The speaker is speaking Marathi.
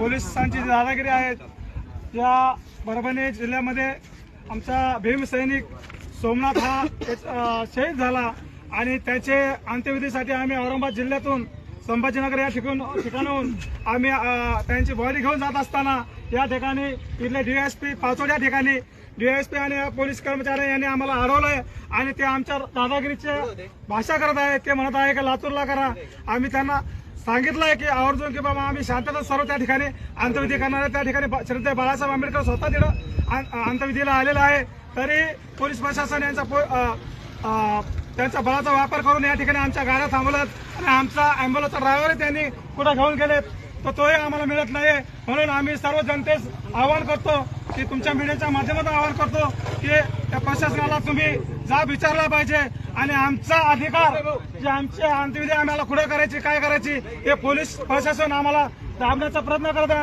पोलिसांची दादागिरी आहेत या परभणी जिल्ह्यामध्ये आमचा भीम सैनिक सोमनाथ हा शहीद झाला आणि त्याचे अंत्यविधीसाठी आम्ही औरंगाबाद जिल्ह्यातून संभाजीनगर या ठिकाण ठिकाणाहून आम्ही त्यांची बॉडी घेऊन जात असताना या ठिकाणी इथले डीएसपी पाचोड या ठिकाणी डीएसपी आणि पोलीस कर्मचारी यांनी आम्हाला अडवलंय आणि ते आमच्या दादागिरीचे भाषा करत आहे ते म्हणत आहे की लातूरला करा. आम्ही त्यांना सांगितलंय की आवर्जून की बाबा आम्ही शांतता सर्व त्या ठिकाणी अंतविधी करणार आहे. त्या ठिकाणी श्रद्धे बाळासाहेब आंबेडकर स्वतः तिथं अंतविधीला आलेला आहे. तरी पोलीस प्रशासन यांचा पो- त्यांचा बळाचा वापर करून या ठिकाणी आमच्या गाड्या थांबवल्यात आणि आमचा अँब्युलन्सचा ड्रायव्हर त्यांनी कुठं घेऊन गेलेत तर तोही आम्हाला मिळत नाही म्हणून आम्ही सर्व जनतेस आवाहन करतो की तुमच्या मीडियाच्या माध्यमातून आवाहन करतो की त्या प्रशासनाला तुम्ही जाब विचारला पाहिजे आणि आमचा अधिकार जे आमची अंत्यविधी आम्हाला कुठे करायची काय करायची हे पोलीस प्रशासन आम्हाला दाबण्याचा प्रयत्न करत आहे.